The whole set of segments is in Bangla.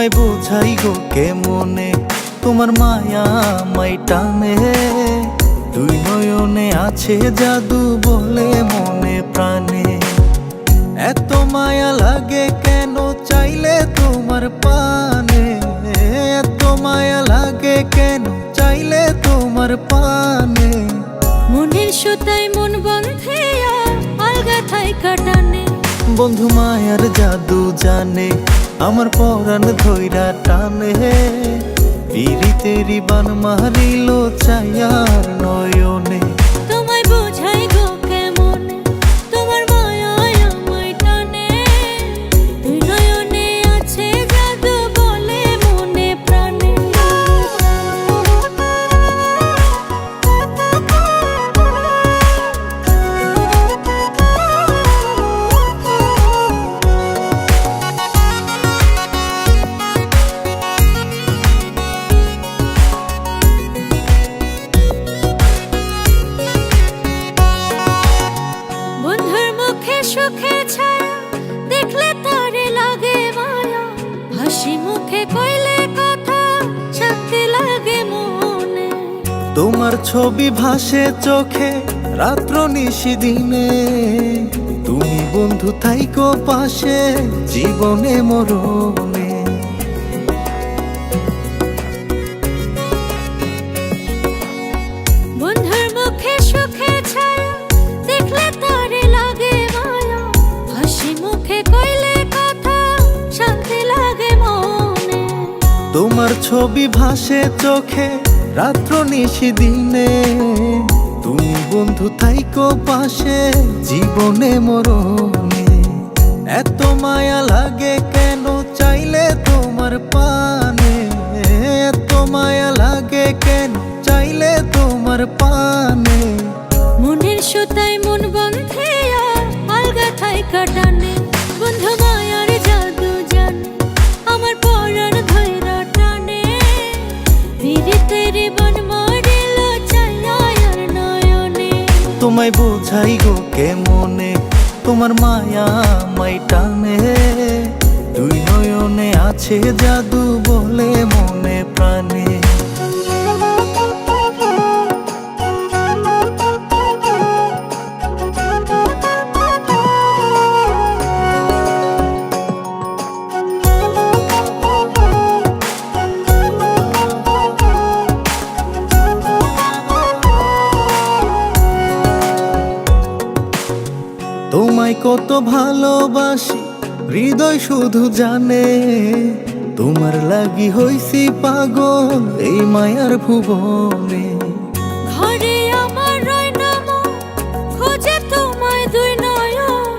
তোমায় বোঝাই গো কে মনে তোমার মায়া মাই টানে। দুই নয়নে আছে জাদু বলে মনে প্রাণে। এত মায়া লাগে কেন চাইলে তোমার পানে? এত মায়া লাগে কেন চাইলে তোমার পানে? মনের সুতায় মন বন্ধে আলগা থাই কাটানে বন্ধু মায়ার জাদু জানে আমার পরাণ ধৈরা টানে পিরিতেরি বান মারিল চায়ার তোমার ছবি ভাসে চোখে রাত্র নিশি দিনে। তুমি বন্ধু থাইকো পাশে জীবনে মরণে। বন্ধুর মুখে সুখে ছায়া দেখলে তারে লাগে মায়া। হাসি মুখে কইলে কথা শান্তি লাগে মনে। তোমার ছবি ভাসে চোখে রাত্র নিশি দিনে। তুমি বন্ধু, থাইকো পাশে জীবনে মরণে। এত মায়া লাগে কেন চাইলে তোমার পানে? এত মায়া লাগে কেন চাইলে তোমার পানে? মনের সুতায় মন বন্ধে আলগা থাই কাটানে তোমায় বোঝাই গো কে মনে তোমার মায়া মাই টানে। দুই নয়নে আছে জাদু বলে তোমায় কত ভালোবাসি হৃদয় শুধু জানে। তোমার লাগি হইছি পাগল এই মায়ার ভুবনে। ঘরে আমার রয় নাম খোঁজে তোমায় দুই নয়ন।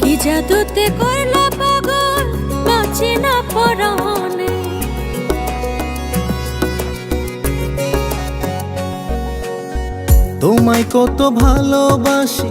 কি জাদুতে করলা পাগল বাঁচে না পরানে তোমায় কত ভালোবাসি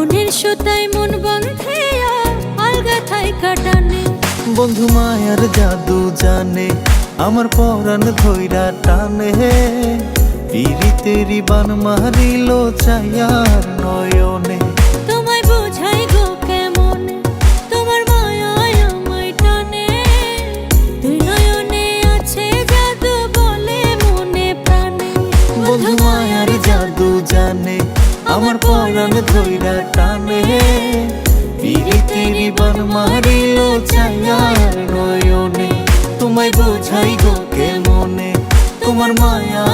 মনের সুতায় মন বন্ধে আলগা থাই কাটানে। বন্ধু মায়ার জাদু জানে, আমার পরাণ ধৈরা টানে। পিরিতেরি বান মারিল চায়ার নয়নে। টানে পিরিতির বার মারিল ছায়ার নয়নে। তোমায় বোঝাই গো কে মনে তোমার মায়া